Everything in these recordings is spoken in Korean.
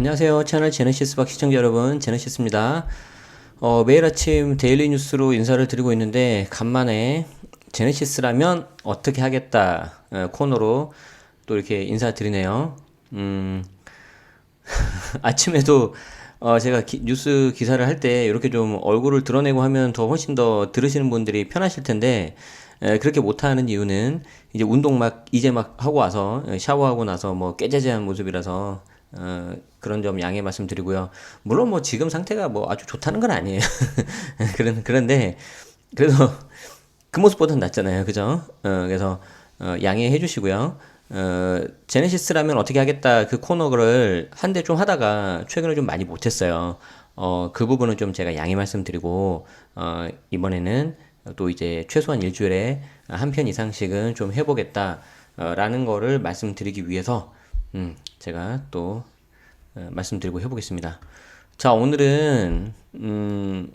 안녕하세요. 채널 제네시스 박 시청자 여러분, 제네시스입니다. 어, 매일 아침 데일리 뉴스로 인사를 드리고 있는데, 간만에 제네시스라면 어떻게 하겠다 어, 코너로 또 이렇게 인사드리네요. 음, 아침에도 어, 제가 기- 뉴스 기사를 할 때 이렇게 좀 얼굴을 드러내고 하면 더 훨씬 더 들으시는 분들이 편하실 텐데 에, 그렇게 못하는 이유는 이제 운동 막 이제 막 하고 와서 에, 샤워하고 나서 뭐 깨재재한 모습이라서 어, 그런 점 양해 말씀드리고요. 물론 뭐 지금 상태가 뭐 아주 좋다는 건 아니에요. 그런 그런데 그래도 그 모습보다는 낫잖아요. 그죠? 어, 그래서 어, 양해해 주시고요. 어, 제네시스라면 어떻게 하겠다 그 코너를 한데 좀 하다가 최근에 좀 많이 못했어요. 어, 그 부분은 좀 제가 양해 말씀드리고 어, 이번에는 또 이제 최소한 일주일에 한 편 이상씩은 좀 해보겠다 어, 라는 거를 말씀드리기 위해서 음, 제가 또 어, 말씀드리고 해보겠습니다. 자, 오늘은 음,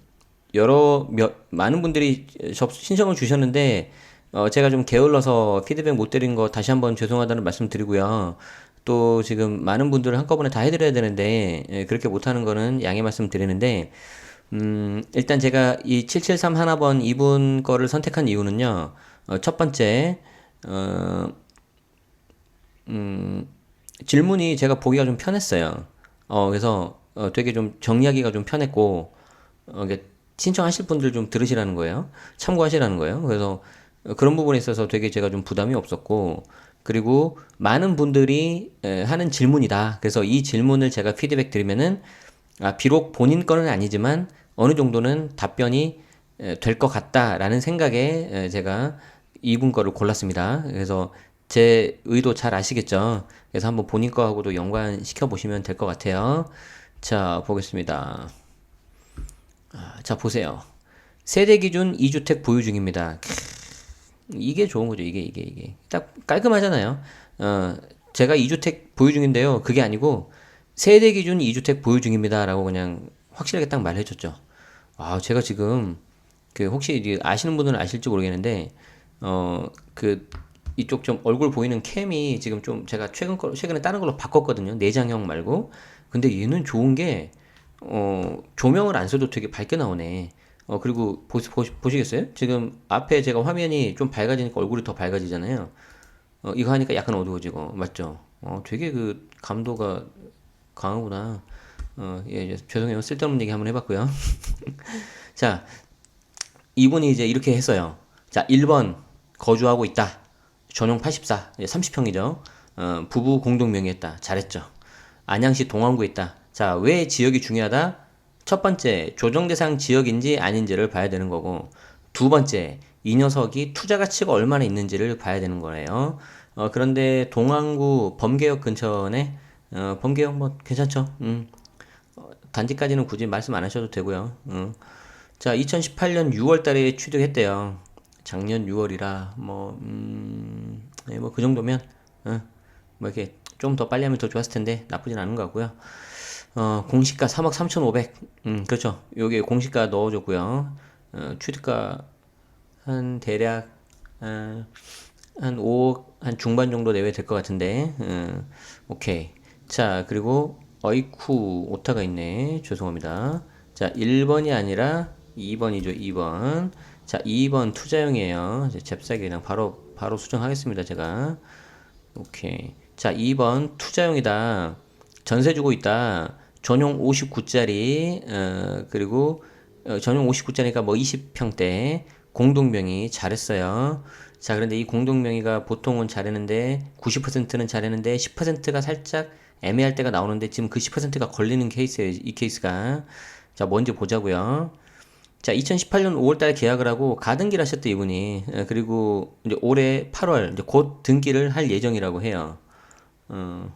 여러 몇, 많은 분들이 접 신청을 주셨는데 어, 제가 좀 게을러서 피드백 못 드린 거 다시 한번 죄송하다는 말씀 드리고요. 또 지금 많은 분들을 한꺼번에 다 해드려야 되는데 예, 그렇게 못하는 거는 양해 말씀 드리는데 음, 일단 제가 이 773 하나번 이분 거를 선택한 이유는요. 어, 첫 번째 어, 음, 질문이 제가 보기가 좀 편했어요. 어, 그래서 어, 되게 좀 정리하기가 좀 편했고, 어, 신청하실 분들 좀 들으시라는 거예요. 참고하시라는 거예요. 그래서 어, 그런 부분에 있어서 되게 제가 좀 부담이 없었고, 그리고 많은 분들이 에, 하는 질문이다. 그래서 이 질문을 제가 피드백 드리면은, 아, 비록 본인 거는 아니지만 어느 정도는 답변이 될 것 같다라는 생각에 에, 제가 이분 거를 골랐습니다. 그래서 제 의도 잘 아시겠죠? 그래서 한번 본인 거하고도 연관시켜 보시면 될 것 같아요. 자, 보겠습니다. 아, 자, 보세요. 세대 기준 2주택 보유 중입니다. 크, 이게 좋은 거죠. 이게, 이게, 이게. 딱 깔끔하잖아요. 어, 제가 2주택 보유 중인데요. 그게 아니고, 세대 기준 2주택 보유 중입니다. 라고 그냥 확실하게 딱 말해줬죠. 아, 제가 지금, 그, 혹시 아시는 분들은 아실지 모르겠는데, 어, 그, 이쪽 좀 얼굴 보이는 캠이 지금 좀 제가 최근 거, 최근에 다른 걸로 바꿨거든요. 내장형 말고. 근데 얘는 좋은 게, 어, 조명을 안 써도 되게 밝게 나오네. 어, 그리고 보시, 보시, 보시겠어요? 지금 앞에 제가 화면이 좀 밝아지니까 얼굴이 더 밝아지잖아요. 어, 이거 하니까 약간 어두워지고, 맞죠? 어, 되게 그 감도가 강하구나. 어, 예, 예, 죄송해요. 쓸데없는 얘기 한번 해봤고요. 자, 이분이 이제 이렇게 했어요. 자, 1번 거주하고 있다. 전용 84, 30평이죠. 어, 부부 공동 명의했다. 잘했죠. 안양시 동안구에 있다. 자, 왜 지역이 중요하다? 첫 번째, 조정 대상 지역인지 아닌지를 봐야 되는 거고, 두 번째, 이 녀석이 투자 가치가 얼마나 있는지를 봐야 되는 거예요. 어, 그런데 동안구 범계역 근처네, 어, 범계역 뭐 괜찮죠? 음, 단지까지는 굳이 말씀 안 하셔도 되고요. 음. 자, 2018년 6월 달에 취득했대요. 작년 6월이라 뭐 음, 네, 뭐 그 정도면 어, 뭐 이렇게 좀 더 빨리 하면 더 좋았을 텐데 나쁘진 않은 것 같고요. 어, 공시가 3억 3,500. 음, 그렇죠. 여기에 공시가 넣어줬고요. 어, 취득가 한 대략 어, 한 5억 한 중반 정도 내외 될 것 같은데. 어, 오케이. 자, 그리고 어이쿠 오타가 있네. 죄송합니다. 자, 1번이 아니라 2번이죠. 2번. 자, 2번 투자용이에요. 이제 잽싸게 그냥 바로 바로 수정하겠습니다. 제가. 오케이. 자, 2번 투자용이다. 전세 주고 있다. 전용 59짜리 어, 그리고 어, 전용 59짜리가 뭐 20평대 공동명의 잘했어요. 자, 그런데 이 공동명의가 보통은 잘했는데 90%는 잘했는데 10%가 살짝 애매할 때가 나오는데 지금 그 10%가 걸리는 케이스예요. 이 케이스가. 자, 뭔지 보자고요. 자, 2018년 5월 달에 계약을 하고 가등기를 하셨대, 이분이. 예, 그리고 이제 올해 8월, 이제 곧 등기를 할 예정이라고 해요. 어,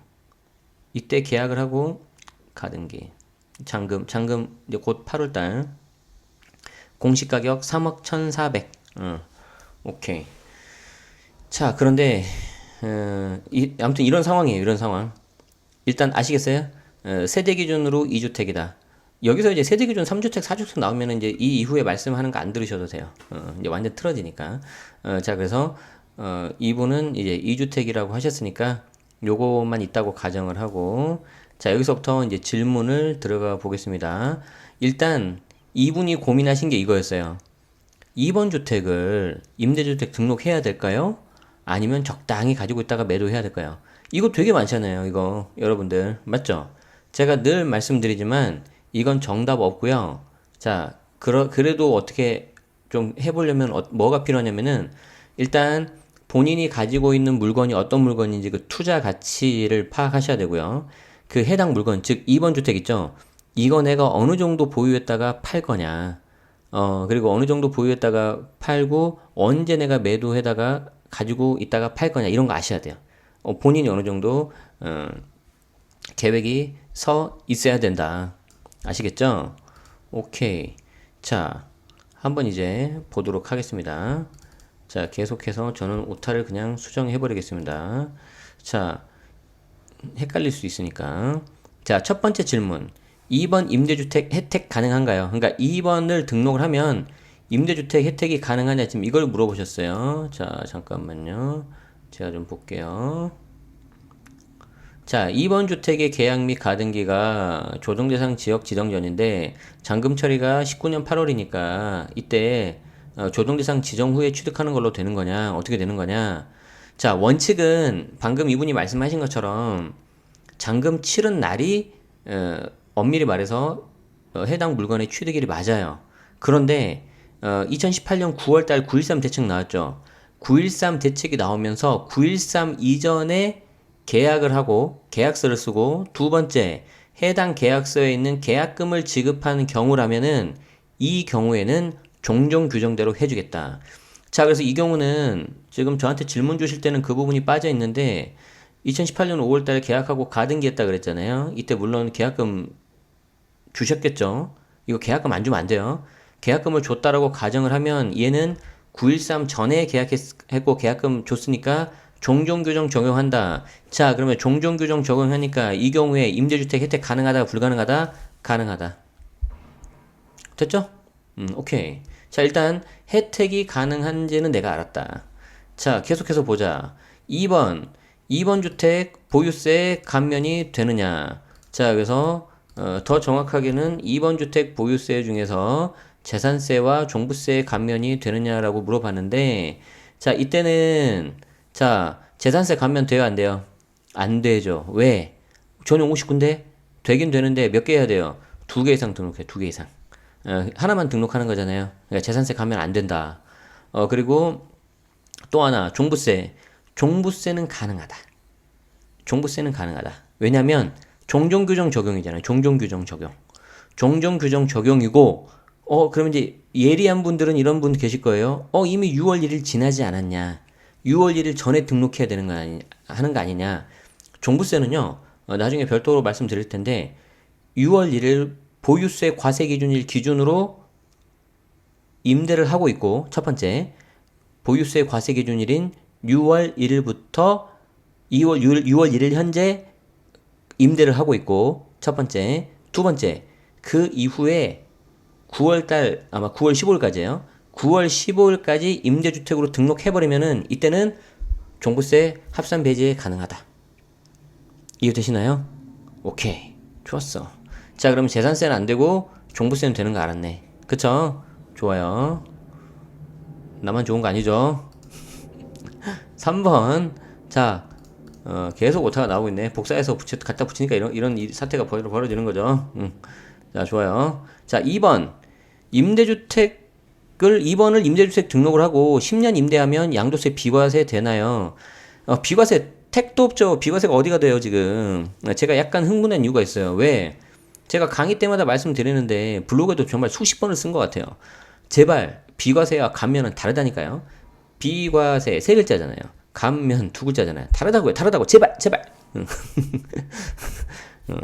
이때 계약을 하고 가등기. 잔금, 잔금 이제 곧 8월 달. 공시 가격 3억 1,400. 어, 오케이. 자, 그런데 어, 이, 아무튼 이런 상황이에요. 이런 상황. 일단 아시겠어요? 어, 세대 기준으로 2주택이다. 여기서 이제 세대 기준 3주택, 4주택 나오면 이제 이 이후에 말씀하는 거 안 들으셔도 돼요. 어, 이제 완전 틀어지니까. 어, 자, 그래서 어, 이분은 이제 2주택이라고 하셨으니까 요것만 있다고 가정을 하고 자 여기서부터 이제 질문을 들어가 보겠습니다. 일단 이분이 고민하신 게 이거였어요. 2번 주택을 임대주택 등록해야 될까요? 아니면 적당히 가지고 있다가 매도해야 될까요? 이거 되게 많잖아요. 이거 여러분들 맞죠? 제가 늘 말씀드리지만 이건 정답 없고요. 자, 그러, 그래도 어떻게 좀 해보려면 어, 뭐가 필요하냐면은 일단 본인이 가지고 있는 물건이 어떤 물건인지 그 투자 가치를 파악하셔야 되고요. 그 해당 물건, 즉 2번 주택 있죠? 이거 내가 어느 정도 보유했다가 팔 거냐. 어, 그리고 어느 정도 보유했다가 팔고 언제 내가 매도해다가 가지고 있다가 팔 거냐. 이런 거 아셔야 돼요. 어, 본인이 어느 정도, 어, 계획이 서 있어야 된다. 아시겠죠? 오케이. 자, 한번 이제 보도록 하겠습니다. 자, 계속해서 저는 오타를 그냥 수정해 버리겠습니다. 자, 헷갈릴 수 있으니까. 자, 첫 번째 질문. 2번 임대주택 혜택 가능한가요? 그러니까 2번을 등록을 하면 임대주택 혜택이 가능하냐 지금 이걸 물어보셨어요. 자, 잠깐만요. 제가 좀 볼게요. 자, 2번 주택의 계약 및 가등기가 조정 대상 지역 지정 전인데 잔금 처리가 19년 8월이니까 이때 어, 조정 대상 지정 후에 취득하는 걸로 되는 거냐? 어떻게 되는 거냐? 자, 원칙은 방금 이분이 말씀하신 것처럼 잔금 치른 날이 어, 엄밀히 말해서 어, 해당 물건의 취득일이 맞아요. 그런데 어, 2018년 9월 달 9.13 대책 나왔죠. 9.13 대책이 나오면서 9.13 이전에 계약을 하고 계약서를 쓰고 두 번째 해당 계약서에 있는 계약금을 지급하는 경우라면은 이 경우에는 종종 규정대로 해주겠다. 자, 그래서 이 경우는 지금 저한테 질문 주실 때는 그 부분이 빠져 있는데 2018년 5월 달에 계약하고 가등기 했다 그랬잖아요. 이때 물론 계약금 주셨겠죠. 이거 계약금 안 주면 안 돼요. 계약금을 줬다라고 가정을 하면 얘는 913 전에 계약했고 계약금 줬으니까 종종 규정 적용한다. 자, 그러면 종종 규정 적용하니까 이 경우에 임대주택 혜택 가능하다, 불가능하다? 가능하다. 됐죠? 음, 오케이. 자, 일단 혜택이 가능한지는 내가 알았다. 자, 계속해서 보자. 2번. 2번 주택 보유세 감면이 되느냐? 자, 그래서 어, 더 정확하게는 2번 주택 보유세 중에서 재산세와 종부세 감면이 되느냐라고 물어봤는데 자, 이때는 자, 재산세 감면 돼요, 안 돼요? 안 되죠. 왜? 전용 59인데 되긴 되는데 몇 개 해야 돼요? 두 개 이상 등록해, 두 개 이상. 어, 하나만 등록하는 거잖아요. 그러니까 재산세 감면 안 된다. 어, 그리고 또 하나, 종부세. 종부세는 가능하다. 종부세는 가능하다. 왜냐면 종종규정 적용이잖아요. 종종규정 적용. 종종규정 적용이고, 어, 그러면 이제 예리한 분들은 이런 분 계실 거예요. 어, 이미 6월 1일 지나지 않았냐. 6월 1일 전에 등록해야 되는 거 아니, 하는 거 아니냐. 종부세는요, 어, 나중에 별도로 말씀드릴 텐데, 6월 1일 보유세 과세 기준일 기준으로 임대를 하고 있고, 첫 번째, 보유세 과세 기준일인 6월 1일부터 2월 6월, 6월 1일 현재 임대를 하고 있고 첫 번째, 두 번째 그 이후에 9월 달 아마 9월 15일까지예요. 9월 15일까지 임대주택으로 등록해 버리면은 이때는 종부세 합산 배제 가능하다. 이해되시나요? 오케이. 좋았어. 자, 그럼 재산세는 안 되고 종부세는 되는 거 알았네. 그쵸? 좋아요. 나만 좋은 거 아니죠? 3번. 자, 어, 계속 오타가 나오고 있네. 복사해서 붙여, 갖다 붙이니까 이런, 이런 사태가 벌어, 벌어지는 거죠. 음. 자, 좋아요. 자, 2번. 임대주택 을, 2번을 임대주택 등록을 하고 10년 임대하면 양도세 비과세 되나요? 어, 비과세, 택도 없죠. 비과세가 어디가 돼요, 지금. 제가 약간 흥분한 이유가 있어요. 왜? 제가 강의 때마다 말씀드리는데 블로그에도 정말 수십 번을 쓴 것 같아요. 제발, 비과세와 감면은 다르다니까요. 비과세 세 글자잖아요. 감면 두 글자잖아요. 다르다고요. 다르다고. 제발, 제발. 어,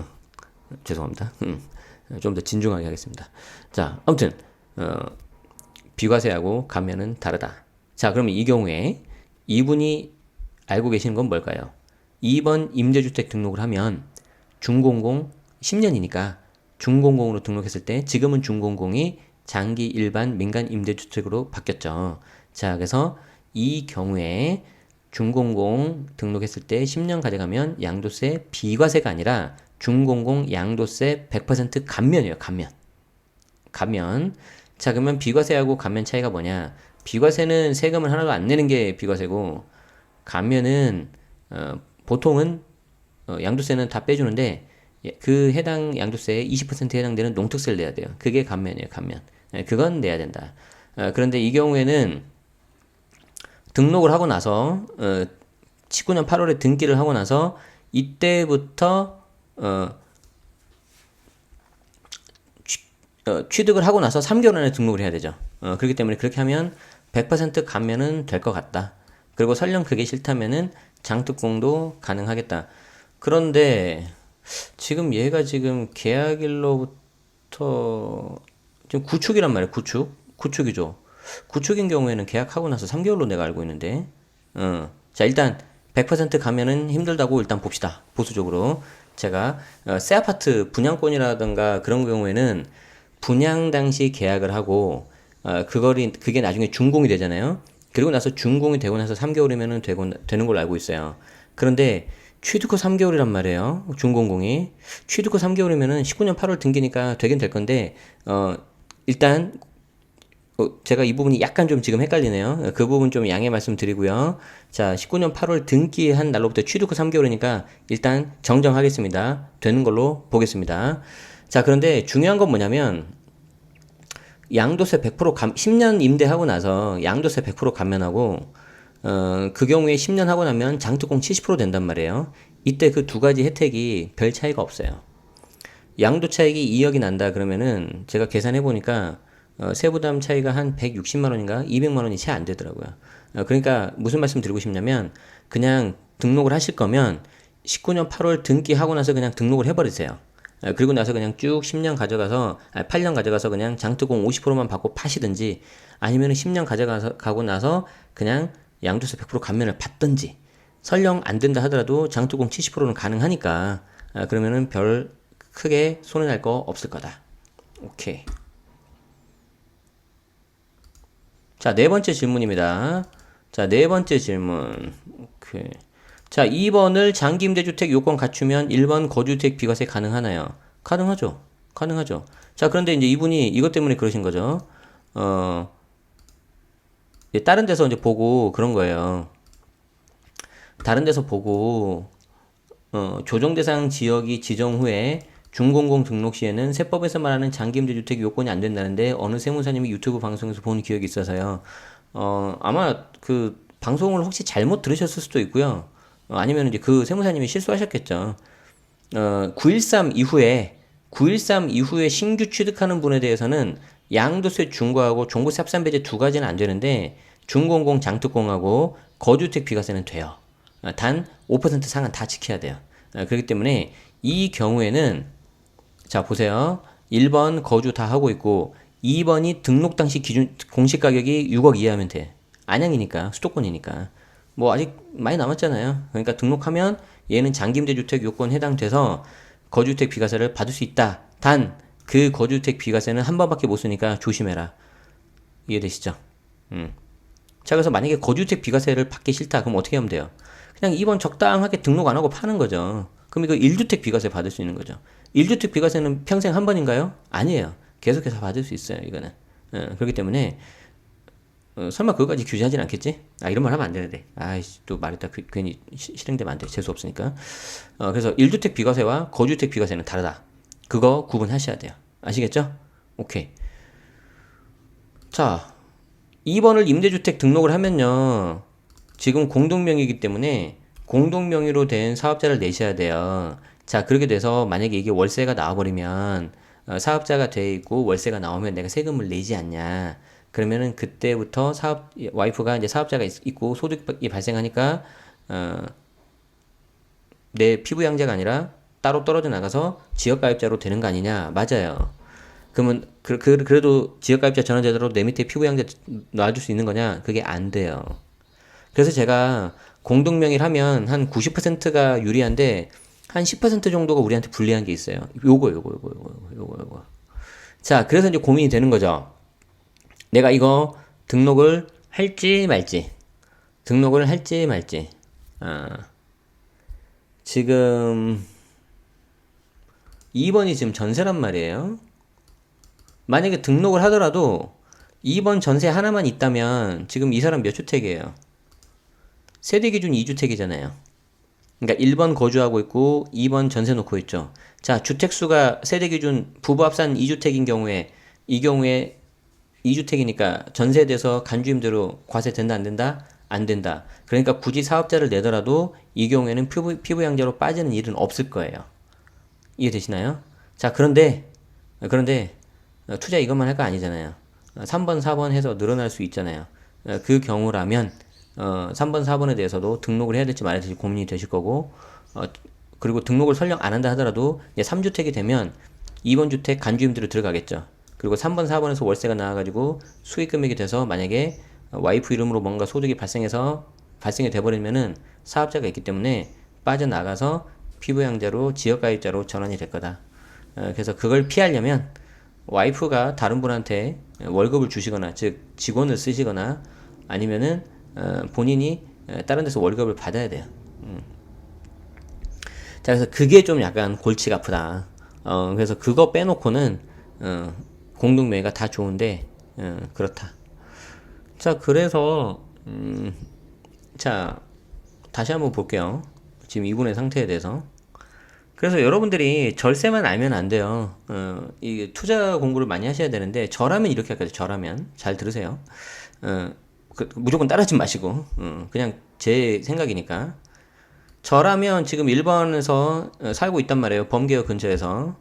죄송합니다. 좀더 진중하게 하겠습니다. 자, 아무튼 어, 비과세하고 감면은 다르다. 자, 그러면 이 경우에 이분이 알고 계시는 건 뭘까요? 2번 임대주택 등록을 하면 중공공 10년이니까 중공공으로 등록했을 때 지금은 중공공이 장기 일반 민간 임대주택으로 바뀌었죠. 자, 그래서 이 경우에 중공공 등록했을 때 10년 가져가면 양도세 비과세가 아니라 중공공 양도세 100% 감면이에요. 감면. 감면. 자, 그러면 비과세하고 감면 차이가 뭐냐? 비과세는 세금을 하나도 안 내는 게 비과세고 감면은 어, 보통은 어, 양도세는 다 빼주는데 예, 그 해당 양도세에 20%에 해당되는 농특세를 내야 돼요. 그게 감면이에요. 감면. 예, 그건 내야 된다. 어, 그런데 이 경우에는 등록을 하고 나서 어, 19년 8월에 등기를 하고 나서 이때부터 어, 취, 어, 취득을 하고 나서 3개월 안에 등록을 해야 되죠. 어, 그렇기 때문에 그렇게 하면 100% 감면은 될 것 같다. 그리고 설령 그게 싫다면은 장특공도 가능하겠다. 그런데 지금 얘가 지금 계약일로부터 지금 구축이란 말이에요. 구축. 구축이죠. 구축인 경우에는 계약하고 나서 3개월로 내가 알고 있는데. 어. 자, 일단 100% 가면은 힘들다고 일단 봅시다. 보수적으로. 제가 어, 새 아파트 분양권이라든가 그런 경우에는 분양 당시 계약을 하고 어, 그거리 그게 나중에 준공이 되잖아요. 그리고 나서 준공이 되고 나서 3개월이면은 되고 되는 걸로 알고 있어요. 그런데 취득 후 3개월이란 말이에요. 준공공이. 취득 후 3개월이면은 19년 8월 등기니까 되긴 될 건데, 어, 일단, 어, 제가 이 부분이 약간 좀 지금 헷갈리네요. 그 부분 좀 양해 말씀 드리고요. 자, 19년 8월 등기한 날로부터 취득 후 3개월이니까 일단 정정하겠습니다. 되는 걸로 보겠습니다. 자, 그런데 중요한 건 뭐냐면, 양도세 100% 감, 10년 임대하고 나서 양도세 100% 감면하고, 어, 그 경우에 10년 하고 나면 장특공 70% 된단 말이에요. 이때 그 두 가지 혜택이 별 차이가 없어요. 양도 차익이 2억이 난다 그러면은 제가 계산해 보니까 어, 세부담 차이가 한 160만 원인가 200만 원이 채 안 되더라고요. 어, 그러니까 무슨 말씀 드리고 싶냐면 그냥 등록을 하실 거면 19년 8월 등기하고 나서 그냥 등록을 해버리세요. 어, 그리고 나서 그냥 쭉 10년 가져가서 아, 8년 가져가서 그냥 장특공 50%만 받고 파시든지 아니면 10년 가져가서 가고 나서 그냥 양도세 100% 감면을 받든지 설령 안 된다 하더라도 장투공 70%는 가능하니까 아, 그러면은 별 크게 손해 날 거 없을 거다. 오케이. 자, 네 번째 질문입니다. 자, 네 번째 질문. 오케이. 자, 2번을 장기 임대주택 요건 갖추면 1번 거주택 비과세 가능하나요? 가능하죠. 가능하죠. 자, 그런데 이제 이분이 이것 때문에 그러신 거죠. 어, 예, 다른 데서 이제 보고 그런 거예요. 다른 데서 보고 어, 조정 대상 지역이 지정 후에 중공공 등록 시에는 세법에서 말하는 장기임대 주택 요건이 안 된다는데 어느 세무사님이 유튜브 방송에서 본 기억이 있어서요. 어, 아마 그 방송을 혹시 잘못 들으셨을 수도 있고요. 어, 아니면 이제 그 세무사님이 실수하셨겠죠. 어, 913 이후에 913 이후에 신규 취득하는 분에 대해서는 양도세 중과하고 종부세 합산 배제 두 가지는 안 되는데 중공공 장특공하고 거주택 비과세는 돼요. 어, 단5% 상한 다 지켜야 돼요. 어, 그렇기 때문에 이 경우에는 자 보세요. 1번 거주 다 하고 있고 2번이 등록 당시 기준 공시 가격이 6억 이하면 돼. 안양이니까 수도권이니까 뭐 아직 많이 남았잖아요. 그러니까 등록하면 얘는 장기임대 주택 요건 해당돼서 거주택 비과세를 받을 수 있다. 단 그 거주택 비과세는 한 번밖에 못 쓰니까 조심해라. 이해되시죠? 음. 자 그래서 만약에 거주택 비과세를 받기 싫다 그럼 어떻게 하면 돼요? 그냥 2번 적당하게 등록 안 하고 파는 거죠. 그럼 이거 1주택 비과세 받을 수 있는 거죠. 1주택 비과세는 평생 한 번인가요? 아니에요. 계속해서 받을 수 있어요, 이거는. 어, 그렇기 때문에, 어, 설마 그거까지 규제하진 않겠지? 아, 이런 말 하면 안 되는데. 아이씨, 또 말했다. 그, 괜히 시, 실행되면 안 돼. 재수 없으니까. 어, 그래서 1주택 비과세와 거주택 비과세는 다르다. 그거 구분하셔야 돼요. 아시겠죠? 오케이. 자, 2번을 임대주택 등록을 하면요. 지금 공동명의이기 때문에 공동명의로 된 사업자를 내셔야 돼요. 자, 그렇게 돼서 만약에 이게 월세가 나와버리면 어, 사업자가 돼 있고 월세가 나오면 내가 세금을 내지 않냐. 그러면은 그때부터 사업 와이프가 이제 사업자가 있, 고 소득이 발생하니까 어, 내 피부 양자가 아니라 따로 떨어져 나가서 지역가입자로 되는 거 아니냐? 맞아요. 그러면 그, 그, 그 래도 지역가입자 전환제도로 내 밑에 피부 양자 놔줄 수 있는 거냐? 그게 안 돼요. 그래서 제가 공동명의를 하면 한 90%가 유리한데 한 10% 정도가 우리한테 불리한 게 있어요. 요거 요거 요거 요거 요거 요거. 자, 그래서 이제 고민이 되는 거죠. 내가 이거 등록을 할지 말지. 등록을 할지 말지. 아, 지금 2번이 지금 전세란 말이에요. 만약에 등록을 하더라도 2번 전세 하나만 있다면 지금 이 사람 몇 주택이에요? 세대 기준 2주택이잖아요. 그러니까 1번 거주하고 있고 2번 전세 놓고 있죠. 자, 주택 수가 세대 기준 부부 합산 2주택인 경우에 이 경우에 2주택이니까 전세돼서 간주임대로 과세 된다 안 된다? 안 된다. 그러니까 굳이 사업자를 내더라도 이 경우에는 피부, 피부양자로 빠지는 일은 없을 거예요. 이해되시나요? 자, 그런데 그런데 어, 투자 이것만 할 거 아니잖아요. 어, 3번, 4번 해서 늘어날 수 있잖아요. 어, 그 경우라면 어, 3번, 4번에 대해서도 등록을 해야 될지 말아야 될지 고민이 되실 거고 어, 그리고 등록을 설령 안 한다 하더라도 이제 3주택이 되면 2번 주택 간주임대로 들어가겠죠. 그리고 3번, 4번에서 월세가 나와가지고 수익 금액이 돼서 만약에 와이프 이름으로 뭔가 소득이 발생해서 발생이 돼버리면은 사업자가 있기 때문에 빠져나가서 피부양자로 지역가입자로 전환이 될 거다. 어, 그래서 그걸 피하려면 와이프가 다른 분한테 월급을 주시거나 즉 직원을 쓰시거나 아니면은 어, 본인이 어, 다른 데서 월급을 받아야 돼요. 음. 자 그래서 그게 좀 약간 골치가 아프다. 어, 그래서 그거 빼놓고는 어, 공동명의가 다 좋은데 어, 그렇다. 자 그래서 음, 자 다시 한번 볼게요. 지금 이분의 상태에 대해서. 그래서 여러분들이 절세만 알면 안 돼요. 어, 이게 투자 공부를 많이 하셔야 되는데 저라면 이렇게 할거요 저라면 잘 들으세요. 어, 그, 무조건 따르지 마시고 어, 그냥 제 생각이니까. 저라면 지금 1번에서 어, 살고 있단 말이에요. 범계역 근처에서.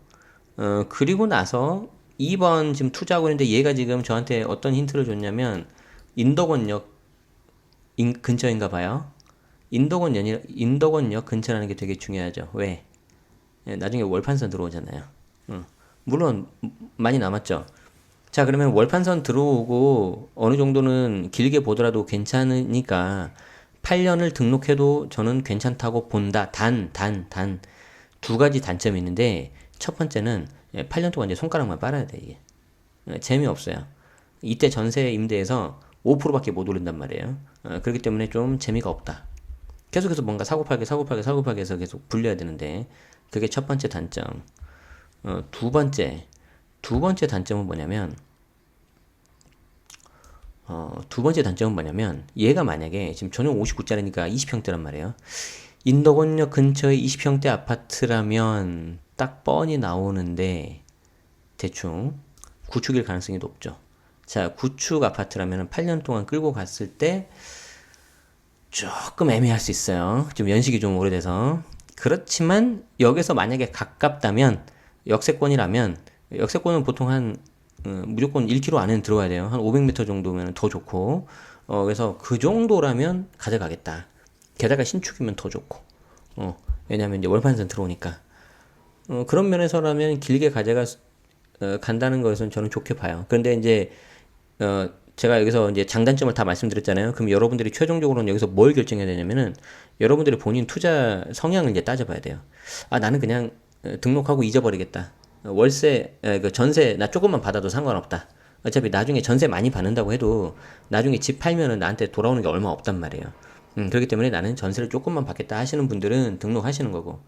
어, 그리고 나서 2번 지금 투자하고 있는데 얘가 지금 저한테 어떤 힌트를 줬냐면 인덕원역 인, 근처인가 봐요. 인덕원역, 인덕원역 근처라는 게 되게 중요하죠. 왜? 예, 나중에 월판선 들어오잖아요. 어. 물론 많이 남았죠. 자, 그러면 월판선 들어오고 어느 정도는 길게 보더라도 괜찮으니까 8년을 등록해도 저는 괜찮다고 본다. 단, 단, 단. 두 가지 단점이 있는데 첫 번째는 8년 예, 동안 이제 손가락만 빨아야 돼, 이게. 예, 재미없어요. 이때 전세 임대에서 5%밖에 못 올린단 말이에요. 어, 그렇기 때문에 좀 재미가 없다. 계속해서 뭔가 사고팔게, 사고팔게, 사고팔게 해서 계속 불려야 되는데 그게 첫 번째 단점. 어, 두 번째, 두 번째 단점은 뭐냐면, 어, 두 번째 단점은 뭐냐면, 얘가 만약에 지금 전용 59짜리니까 20평대란 말이에요. 인덕원역 근처에 20평대 아파트라면 딱 뻔히 나오는데, 대충 구축일 가능성이 높죠. 자, 구축 아파트라면 8년 동안 끌고 갔을 때 조금 애매할 수 있어요. 좀 연식이 좀 오래돼서. 그렇지만 여기서 만약에 가깝다면 역세권이라면 역세권은 보통 한 어, 무조건 1km 안에는 들어와야 돼요. 한 500m 정도면 더 좋고 어, 그래서 그 정도라면 가져가겠다. 게다가 신축이면 더 좋고 어, 왜냐하면 이제 월판선 들어오니까 어, 그런 면에서라면 길게 가져가 어, 간다는 것은 저는 좋게 봐요. 그런데 이제 어, 제가 여기서 이제 장단점을 다 말씀드렸잖아요. 그럼 여러분들이 최종적으로는 여기서 뭘 결정해야 되냐면은 여러분들이 본인 투자 성향을 이제 따져봐야 돼요. 아 나는 그냥 어, 등록하고 잊어버리겠다. 월세, 그 전세 나 조금만 받아도 상관없다. 어차피 나중에 전세 많이 받는다고 해도 나중에 집 팔면은 나한테 돌아오는 게 얼마 없단 말이에요. 음, 그렇기 때문에 나는 전세를 조금만 받겠다 하시는 분들은 등록하시는 거고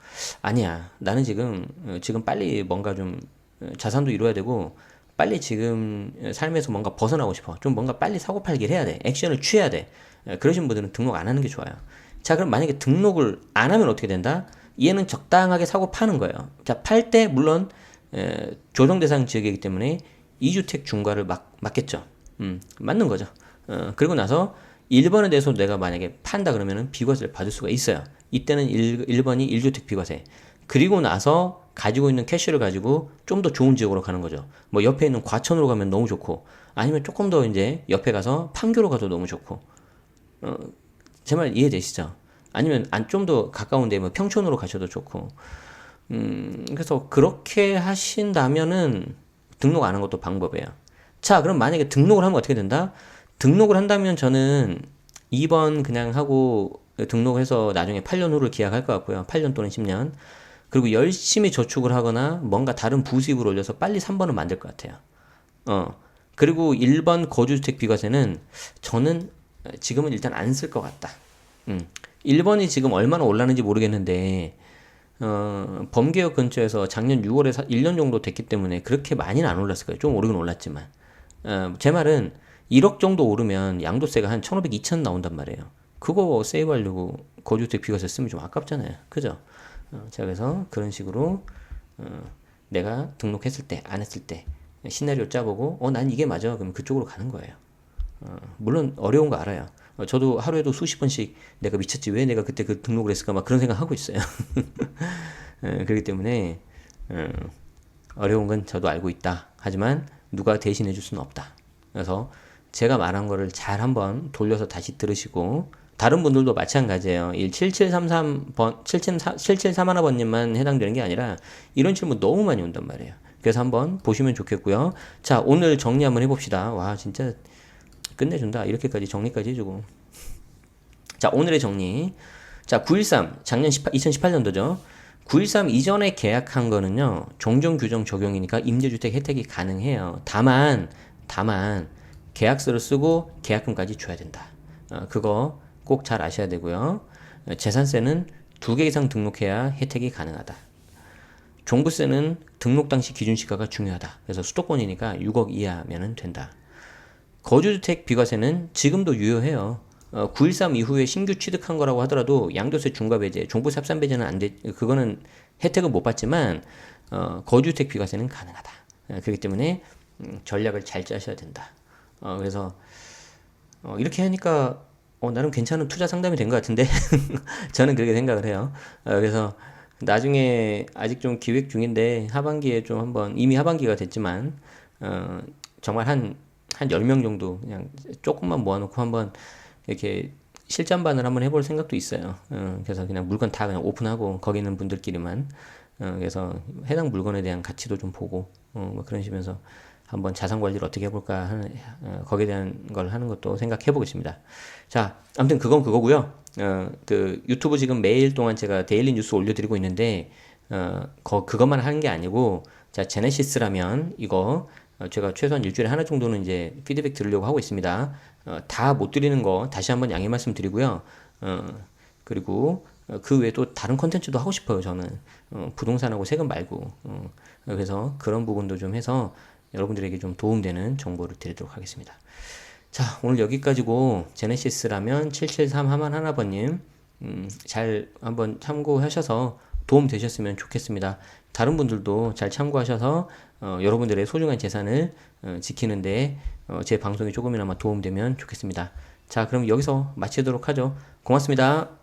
아니야 나는 지금 어, 지금 빨리 뭔가 좀 어, 자산도 이루어야 되고 빨리 지금 삶에서 뭔가 벗어나고 싶어. 좀 뭔가 빨리 사고 팔기를 해야 돼. 액션을 취해야 돼. 그러신 분들은 등록 안 하는 게 좋아요. 자, 그럼 만약에 등록을 안 하면 어떻게 된다? 얘는 적당하게 사고 파는 거예요. 자, 팔 때 물론 에, 조정 대상 지역이기 때문에 2주택 중과를 막, 맞겠죠. 음, 맞는 거죠. 어, 그리고 나서 1번에 대해서 내가 만약에 판다 그러면은 비과세를 받을 수가 있어요. 이때는 1, 1번이 1주택 비과세. 그리고 나서 가지고 있는 캐시를 가지고 좀 더 좋은 지역으로 가는 거죠. 뭐 옆에 있는 과천으로 가면 너무 좋고 아니면 조금 더 이제 옆에 가서 판교로 가도 너무 좋고 어, 제 말 이해되시죠? 아니면 안 좀 더 가까운데 뭐 평촌으로 가셔도 좋고 음, 그래서 그렇게 하신다면은 등록 안 한 것도 방법이에요. 자, 그럼 만약에 등록을 하면 어떻게 된다? 등록을 한다면 저는 2번 그냥 하고 등록해서 나중에 8년 후를 기약할 것 같고요. 8년 또는 10년. 그리고 열심히 저축을 하거나 뭔가 다른 부수입을 올려서 빨리 3번을 만들 것 같아요. 어. 그리고 1번 거주주택 비과세는 저는 지금은 일단 안 쓸 것 같다. 음. 1번이 지금 얼마나 올랐는지 모르겠는데 어, 범개혁 근처에서 작년 6월에 사, 1년 정도 됐기 때문에 그렇게 많이는 안 올랐을 거예요. 좀 오르긴 올랐지만. 어, 제 말은 1억 정도 오르면 양도세가 한 1,500, 2,000 나온단 말이에요. 그거 세이브하려고 거주택 비과세 쓰면 좀 아깝잖아요. 그죠? 어, 자, 그래서 그런 식으로 어, 내가 등록했을 때, 안 했을 때 시나리오 짜보고 어, 난 이게 맞아. 그럼 그쪽으로 가는 거예요. 어, 물론 어려운 거 알아요. 어, 저도 하루에도 수십 번씩 내가 미쳤지 왜 내가 그때 그 등록을 했을까 막 그런 생각 하고 있어요. 에, 그렇기 때문에 어, 어려운 건 저도 알고 있다. 하지만 누가 대신해 줄 수는 없다. 그래서 제가 말한 거를 잘 한번 돌려서 다시 들으시고 다른 분들도 마찬가지예요. 17733번 7731번님만 해당되는 게 아니라 이런 질문 너무 많이 온단 말이에요. 그래서 한번 보시면 좋겠고요. 자, 오늘 정리 한번 해 봅시다. 와, 진짜 끝내준다. 이렇게까지 정리까지 해 주고. 자, 오늘의 정리. 자, 913. 작년 18, 2018년도죠. 913 이전에 계약한 거는요, 종종 규정 적용이니까 임대주택 혜택이 가능해요. 다만, 다만, 계약서를 쓰고 계약금까지 줘야 된다. 어, 그거 꼭 잘 아셔야 되고요. 어, 재산세는 두 개 이상 등록해야 혜택이 가능하다. 종부세는 등록 당시 기준 시가가 중요하다. 그래서 수도권이니까 6억 이하면은 된다. 거주주택 비과세는 지금도 유효해요. 어, 913 이후에 신규 취득한 거라고 하더라도 양도세 중과 배제, 종부세 합산 배제는 안 돼, 그거는 혜택은 못 받지만 어, 거주주택 비과세는 가능하다. 어, 그렇기 때문에 음, 전략을 잘 짜셔야 된다. 어, 그래서 어, 이렇게 하니까 어, 나름 괜찮은 투자 상담이 된 것 같은데 저는 그렇게 생각을 해요. 어, 그래서 나중에 아직 좀 기획 중인데 하반기에 좀 한번 이미 하반기가 됐지만 어, 정말 한한 10명 정도 그냥 조금만 모아놓고 한번 이렇게 실전반을 한번 해볼 생각도 있어요. 어, 그래서 그냥 물건 다 그냥 오픈하고 거기 있는 분들끼리만 어, 그래서 해당 물건에 대한 가치도 좀 보고 어, 뭐 그런 식이면서 한번 자산 관리를 어떻게 해볼까 하는 어, 거기에 대한 걸 하는 것도 생각해 보겠습니다. 자, 아무튼 그건 그거고요. 어, 그 유튜브 지금 매일 동안 제가 데일리 뉴스 올려드리고 있는데 어, 거, 그것만 하는 게 아니고 자 제네시스라면 이거 어, 제가 최소한 일주일에 하나 정도는 이제 피드백 들으려고 하고 있습니다. 어, 다 못 드리는 거 다시 한번 양해 말씀드리고요. 어, 그리고 어, 그 외에 또 다른 컨텐츠도 하고 싶어요. 저는 어, 부동산하고 세금 말고 어, 그래서 그런 부분도 좀 해서 여러분들에게 좀 도움되는 정보를 드리도록 하겠습니다. 자 오늘 여기까지고 제네시스라면 773 하만 하나번님 음, 잘 한번 참고하셔서 도움 되셨으면 좋겠습니다. 다른 분들도 잘 참고하셔서 어, 여러분들의 소중한 재산을 어, 지키는데 어, 제 방송이 조금이나마 도움되면 좋겠습니다. 자, 그럼 여기서 마치도록 하죠. 고맙습니다.